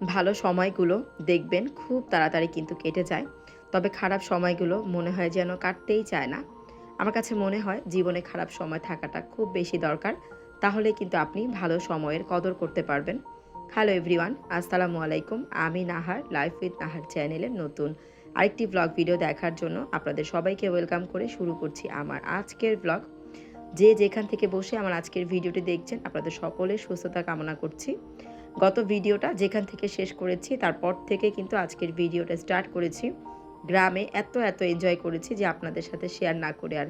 ভালো সময়গুলো দেখবেন, খুব তাড়াতাড়ি কিন্তু কেটে যায়। তবে খারাপ সময়গুলো মনে হয় যেন কাটতেই চায় না। আমার কাছে মনে হয় জীবনে খারাপ সময় থাকাটা খুব বেশি দরকার। তাহলে কিন্তু আপনি ভালো সময়ের কদর করতে পারবেন। হ্যালো এভরিওয়ান আসসালামু আলাইকুম। আমি নাহার লাইফ উইথ নাহার চ্যানেলের নতুন আরেকটি ব্লগ ভিডিও দেখার জন্য আপনাদের সবাইকে ওয়েলকাম করে শুরু করছি আমার আজকের ব্লগ যে যেখান থেকে বসে আমার আজকের ভিডিওটি দেখছেন, আপনাদের সকলের সুস্থতা কামনা করছি। গত ভিডিওটা যেখান থেকে শেষ করেছি, তারপর থেকে কিন্তু আজকের ভিডিওটা স্টার্ট করেছি। গ্রামে এত এত এনজয় করেছি যে আপনাদের সাথে শেয়ার না করে আর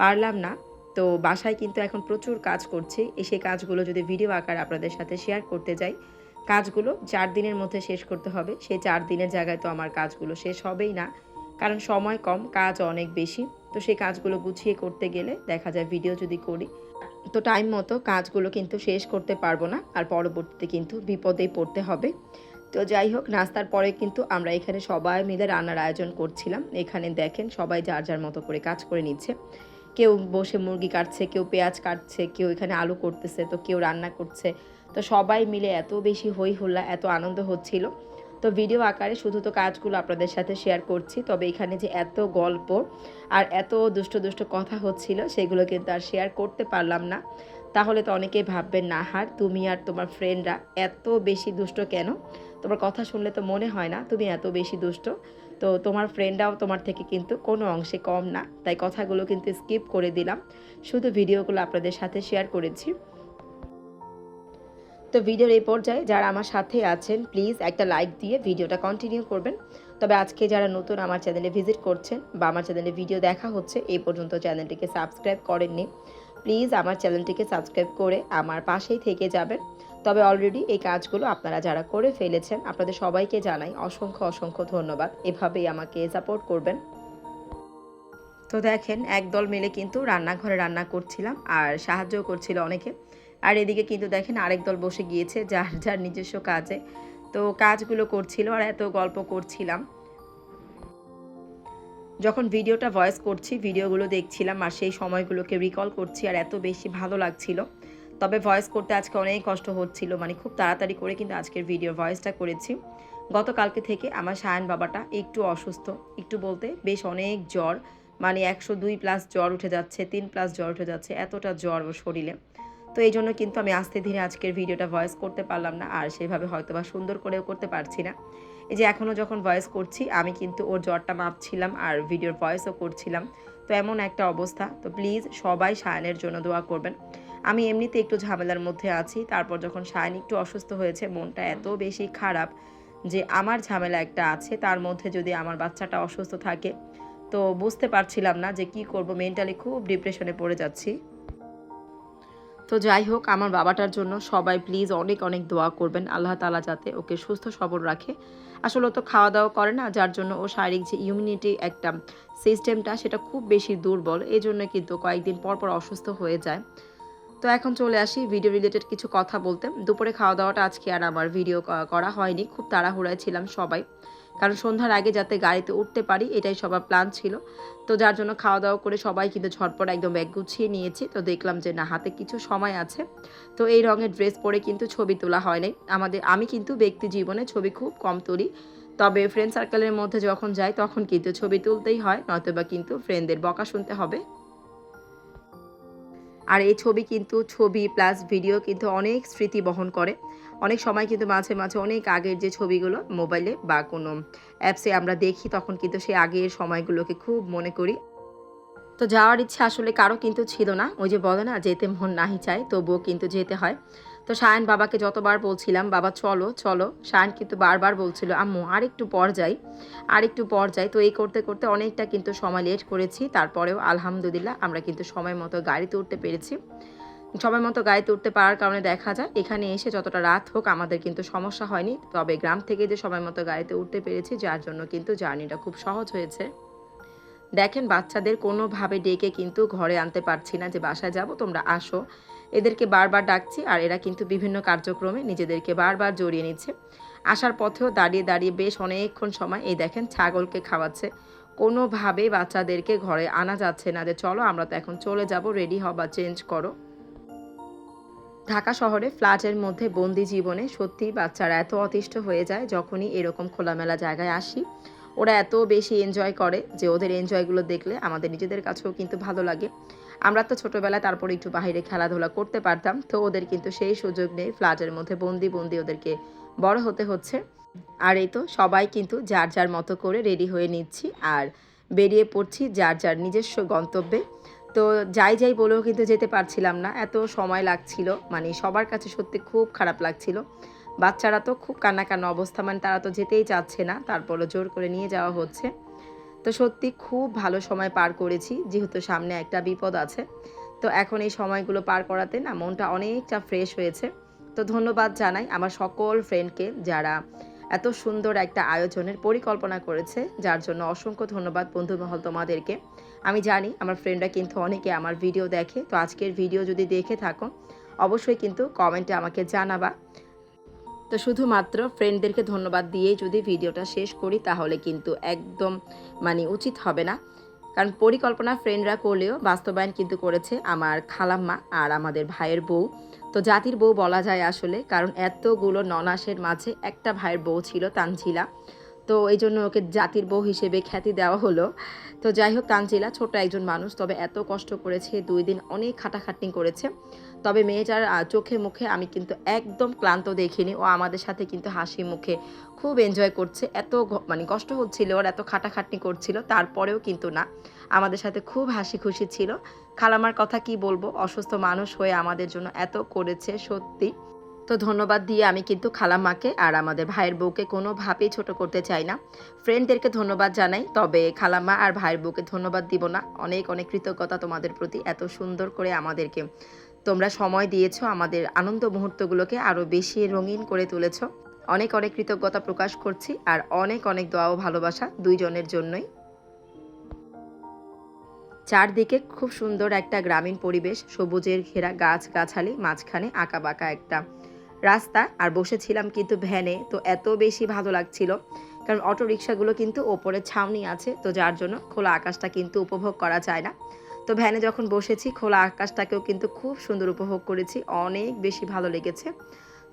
পারলাম না। তো বাসায় কিন্তু এখন প্রচুর কাজ করছি। এই সেই কাজগুলো যদি ভিডিও আকার আপনাদের সাথে শেয়ার করতে যাই, কাজগুলো চার দিনের মধ্যে শেষ করতে হবে। সেই চার দিনের জায়গায় তো আমার কাজগুলো শেষ হবেই না। কারণ সময় কম, কাজ অনেক বেশি। তো সেই কাজগুলো গুছিয়ে করতে গেলে দেখা যায় ভিডিও যদি করি তো টাইম মতো কাজগুলো কিন্তু শেষ করতে পারব না, আর পরবর্তীতে কিন্তু বিপদেই পড়তে হবে। তো যাই হোক, নাস্তার পরে কিন্তু আমরা এখানে সবাই মিলে রান্নার আয়োজন করছিলাম। এখানে দেখেন সবাই যার যার মতো করে কাজ করে নিচ্ছে। কেউ বসে মুরগি কাটছে, কেউ পেঁয়াজ কাটছে, কেউ এখানে আলু করতেছে, তো কেউ রান্না করছে। তো সবাই মিলে এত বেশি হই হুল্লা, এত আনন্দ হচ্ছিল। তো ভিডিও আকারে শুধু তো কাজগুলো আপনাদের সাথে শেয়ার করছি, তবে এখানে যে এত গল্প আর এত দুষ্ট দুষ্ট কথা হচ্ছিল, সেগুলো কিন্তু আর শেয়ার করতে পারলাম না। তাহলে তো অনেকেই ভাববেন, না হার, তুমি আর তোমার ফ্রেন্ডরা এত বেশি দুষ্ট কেন? তোমার কথা শুনলে তো মনে হয় না, তুমি এত বেশি দুষ্ট? তো তোমার ফ্রেন্ডরাও তোমার থেকে কিন্তু কোনো অংশে কম না, তাই কথাগুলো কিন্তু স্কিপ করে দিলাম। শুধু ভিডিওগুলো আপনাদের সাথে শেয়ার করেছি। তো ভিডিওর এই পর্যায়ে যারা আমার সাথে আছেন প্লিজ একটা লাইক দিয়ে ভিডিওটা কন্টিনিউ করবেন। তবে আজকে যারা নতুন আমার চ্যানেলে ভিজিট করছেন বা আমার চ্যানেলে ভিডিও দেখা হচ্ছে, এই পর্যন্ত চ্যানেলটিকে সাবস্ক্রাইব করেননি। প্লিজ আমার চ্যানেলটিকে সাবস্ক্রাইব করে আমার পাশেই থেকে যাবেন। তবে অলরেডি এই কাজগুলো আপনারা যারা করে ফেলেছেন, আপনাদের সবাইকে জানাই অসংখ্য অসংখ্য ধন্যবাদ। এভাবেই আমাকে সাপোর্ট করবেন। তো দেখেন, একদল মিলে কিন্তু রান্নাঘরে রান্না করছিলাম আর সাহায্য করছিল অনেকে। আর এদিকে কিন্তু দেখেন আরেক দল বসে গিয়েছে, যার যার নিজস্ব কাজে। তো কাজগুলো করছিল আর এত গল্প করছিলাম। যখন ভিডিওটা ভয়েস করছি, ভিডিওগুলো দেখছিলাম আর সেই সময়গুলোকে রিকল করছি আর এত বেশি ভালো লাগছিল। তবে ভয়েস করতে আজকে অনেক কষ্ট হচ্ছিল মানে খুব তাড়াতাড়ি করে কিন্তু আজকের ভিডিও ভয়েসটা করেছি। গতকালকে থেকে আমার সায়ন বাবাটা একটু অসুস্থ, একটু বলতে বেশ অনেক জ্বর মানে একশো দুই প্লাস জ্বর উঠে যাচ্ছে, তিন প্লাস জ্বর উঠে যাচ্ছে, এতটা জ্বর ওর শরীরে। তো এই জন্য কিন্তু আমি আস্তে ধীরে আজকের ভিডিওটা ভয়েস করতে পারলাম না, আর সেভাবে হয়তো বা সুন্দর করেও করতে পারছি না। এই যে এখনও যখন ভয়েস করছি, আমি কিন্তু ওর জ্বরটা মাপছিলাম আর ভিডিওর ভয়েসও করছিলাম। তো এমন একটা অবস্থা। তো প্লিজ সবাই সায়নের জন্য দোয়া করবেন। আমি এমনিতে একটু ঝামেলার মধ্যে আছি। তারপর যখন সায়ন একটু অসুস্থ হয়েছে, মনটা এত বেশি খারাপ যে আমার ঝামেলা একটা আছে। তার মধ্যে যদি আমার বাচ্চাটা অসুস্থ থাকে, তো বুঝতে পারছিলাম না যে কি করব। মেন্টালি খুব ডিপ্রেশনে পড়ে যাচ্ছি। তো যাই হোক, আমার বাবাটার জন্য সবাই প্লিজ অনেক অনেক দোয়া করবেন। আল্লাহ তালা যাতে ওকে সুস্থ, সবল রাখে। আসলে তো খাওয়া দাওয়া করে না, যার জন্য ও শারীরিক যে ইমিউনিটি একটা সিস্টেমটা সেটা খুব বেশি দুর্বল। এই জন্য কিন্তু কয়েকদিন পর পর অসুস্থ হয়ে যায়। তো এখন চলে আসি ভিডিও রিলেটেড কিছু কথা বলতে। দুপুরে খাওয়া দাওয়াটা আজকে আর আমার ভিডিও করা হয়নি। খুব তাড়াহুড়ায় ছিলাম সবাই। কারণ সন্ধ্যার আগে যাতে গাড়িতে উঠতে পারি, এটাই সবার প্ল্যান ছিল। তো যার জন্য খাওয়া দাওয়া করে সবাই কিন্তু ঝটপট একদম ব্যাগ গুছিয়ে নিয়েছি। তো দেখলাম যে না, হাতে কিছু সময় আছে। তো এই রঙের ড্রেস পরে কিন্তু ছবি তোলা হয় নাই। আমাদের, আমি কিন্তু ব্যক্তি জীবনে ছবি খুব কম তুলি। তবে ফ্রেন্ড সার্কেলের মধ্যে যখন যাই, তখন কিন্তু ছবি তুলতেই হয়, নয়তোবা কিন্তু ফ্রেন্ডদের বকা শুনতে হবে। আর এই ছবি কিন্তু, ছবি প্লাস ভিডিও কিন্তু অনেক স্মৃতি বহন করে। অনেক সময় কিন্তু মাঝে মাঝে অনেক আগের যে ছবিগুলো মোবাইলে বা কোনো অ্যাপসে আমরা দেখি, তখন কিন্তু সেই আগের সময়গুলোকে খুব মনে করি। তো যাওয়ার ইচ্ছা আসলে কারও কিন্তু ছিল না। ওই যে বলে না, যেতে মন নাহি চায়, তবুও কিন্তু যেতে হয়। তো সায়ন বাবাকে যতবার বলছিলাম, বাবা, চলো চলো। সায়ন কিন্তু বারবার বলছিল, আম্মু আর একটু পর যাই। আর একটু পর যাই। তো এই করতে করতে অনেকটা কিন্তু সময় লেট করেছি। তারপরেও আলহামদুলিল্লাহ আমরা কিন্তু সময় মতো গাড়িতে উঠতে পেরেছি। সময় মতো গাড়িতে উঠতে পারার কারণে দেখা যায়, এখানে এসে যতটা রাত হোক আমাদের কিন্তু সমস্যা হয়নি। তবে গ্রাম থেকে যে সময় মতো গাড়িতে উঠতে পেরেছি, যার জন্য কিন্তু জার্নিটা খুব সহজ হয়েছে। দেখেন, বাচ্চাদের কোনোভাবে ডেকে কিন্তু ঘরে আনতে পারছি না যে বাসায় যাব, তোমরা আসো। এদেরকে বারবার ডাকছি আর এরা কিন্তু বিভিন্ন কার্যক্রমে নিজেদেরকে বারবার জড়িয়ে নিচ্ছে। আসার পথেও দাঁড়িয়ে দাঁড়িয়ে বেশ অনেকক্ষণ সময় এই দেখেন ছাগলকে খাওয়াচ্ছে। কোনোভাবেই বাচ্চাদেরকে ঘরে আনা যাচ্ছে না যে, চলো, আমরা তো এখন চলে যাব রেডি হবা চেঞ্জ করো। ঢাকা শহরে ফ্ল্যাটের মধ্যে বন্দি জীবনে সত্যি বাচ্চারা এত অতিষ্ঠ হয়ে যায় যখনই এরকম খোলামেলা জায়গায় আসি। ওরা এত বেশি এনজয় করে যে ওদের এনজয়গুলো দেখলে আমাদের নিজেদের কাছেও কিন্তু ভালো লাগে। আমরা তো ছোটোবেলায় তারপরে একটু বাইরে খেলাধুলা করতে পারতাম, তো ওদের কিন্তু সেই সুযোগ নেই ফ্ল্যাটের মধ্যে বন্দি বন্দি ওদেরকে বড় হতে হচ্ছে। আর এই তো সবাই কিন্তু যার যার মতো করে রেডি হয়ে নিচ্ছি আর বেরিয়ে পড়ছি যার যার নিজস্ব গন্তব্যে। তো যাই যাই বলেও কিন্তু যেতে পারছিলাম না। এত সময় লাগছিল মানে সবার কাছে সত্যি খুব খারাপ লাগছিল। বাচ্চারা তো খুব কান্না কান্না অবস্থা মানে তারা তো যেতেই চাচ্ছে না, তারপরও জোর করে নিয়ে যাওয়া হচ্ছে। তো সত্যি খুব ভালো সময় পার করেছি, যেহেতু সামনে একটা বিপদ আছে। তো এখন এই সময়গুলো পার করাতে না মনটা অনেকটা ফ্রেশ হয়েছে। তো ধন্যবাদ জানাই আমার সকল ফ্রেন্ডকে যারা এত সুন্দর একটা আয়োজনের পরিকল্পনা করেছে, যার জন্য অসংখ্য ধন্যবাদ বন্ধুমহল তোমাদেরকে। আমি জানি আমার ফ্রেন্ডরা কিন্তু অনেকে আমার ভিডিও দেখে, তো আজকের ভিডিও যদি দেখে থাকো, অবশ্যই কিন্তু কমেন্টে আমাকে জানাবা। তো শুধুমাত্র ফ্রেন্ডদেরকে ধন্যবাদ দিয়েই যদি ভিডিওটা শেষ করি, তাহলে কিন্তু একদম মানে উচিত হবে না। কারণ পরিকল্পনা ফ্রেন্ডরা করলেও বাস্তবায়ন কিন্তু করেছে আমার খালাম্মা আর আমাদের ভাইয়ের বউ। তো জাতির বউ বলা যায় আসলে, কারণ এতগুলো ননাসের মাঝে একটা ভাইয়ের বউ ছিল তানজিলা। তো এই জন্য ওকে জাতির বউ হিসেবে খ্যাতি দেওয়া হলো। তো যাই হোক, তানজিলা ছোট একজন মানুষ, তবে এত কষ্ট করেছে, দুই দিন অনেক খাটাখাটনি করেছে। তবে মেয়েটার চোখে মুখে আমি কিন্তু একদম ক্লান্ত দেখিনি। ও আমাদের সাথে কিন্তু হাসি মুখে খুব এনজয় করছে। এত মানে কষ্ট হচ্ছিল, ওর এত খাটাখাটনি করছিল, তারপরেও কিন্তু না। আমাদের সাথে খুব হাসি খুশি ছিল। খালামার কথা কি বলব? অসুস্থ মানুষ হয়ে আমাদের জন্য এত করেছে, সত্যি। তো ধন্যবাদ দিয়ে আমি কিন্তু খালাম্মাকে আর আমাদের ভাইয়ের বউকে কোনোভাবেই ছোট করতে চাই না। ফ্রেন্ডদেরকে ধন্যবাদ জানাই, তবে খালাম্মা আর ভাইয়ের বউকে ধন্যবাদ দিব না। অনেক অনেক কৃতজ্ঞতা তোমাদের প্রতি, এত সুন্দর করে আমাদেরকে। তোমরা সময় দিয়েছ, আমাদের আনন্দ মুহূর্তগুলোকে আরও বেশি রঙিন করে তুলেছো। অনেক অনেক কৃতজ্ঞতা প্রকাশ করছি, আর অনেক অনেক দোয়া ও ভালোবাসা দুইজনের জন্যই। চারদিকে খুব সুন্দর একটা গ্রামীণ পরিবেশ, সবুজের ঘেরা গাছ গাছালি মাঝখানে আঁকা বাঁকা একটা রাস্তা। আর বসেছিলাম কিন্তু ভ্যানে তো এত বেশি ভালো লাগছিল। কারণ অটো রিক্সাগুলো কিন্তু ওপরে ছাউনি আছে, তো যার জন্য খোলা আকাশটা কিন্তু উপভোগ করা যায় না। তো ভ্যানে যখন বসেছি, খোলা আকাশটাকেও কিন্তু খুব সুন্দর উপভোগ করেছি। অনেক বেশি ভালো লেগেছে।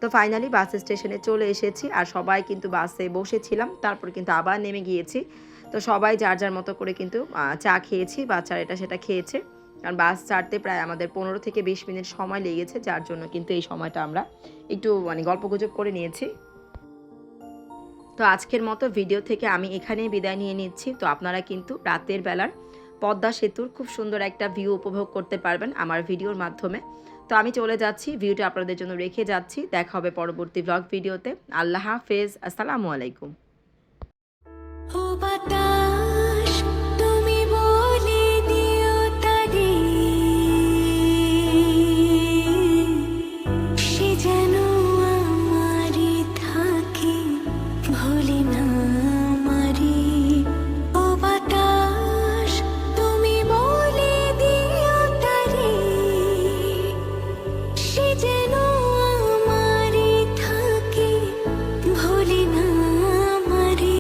তো ফাইনালি বাস স্টেশনে চলে এসেছি। আর সবাই কিন্তু বাসে বসেছিলাম। তারপর কিন্তু আবার নেমে গিয়েছি। তো সবাই যার যার মতো করে কিন্তু চা খেয়েছি। বাচ্চারা এটা সেটা খেয়েছে। কারণ বাস ছাড়তে প্রায় আমাদের পনেরো থেকে বিশ মিনিট সময় লেগেছে। যার জন্য কিন্তু এই সময়টা আমরা একটু মানে গল্পগুজব করে নিয়েছি। তো আজকের মতো ভিডিও থেকে আমি এখানেই বিদায় নিয়ে নিচ্ছি। তো আপনারা কিন্তু রাতের বেলার পদ্মা সেতুর খুব সুন্দর একটা ভিউ উপভোগ করতে পারবেন আমার ভিডিওর মাধ্যমে। তো আমি চলে যাচ্ছি ভিডিওটা আপনাদের জন্য রেখে যাচ্ছি। দেখা হবে পরবর্তী ব্লগ ভিডিওতে। আল্লাহ হাফেজ, আসসালামু আলাইকুম। ভোলেনাথ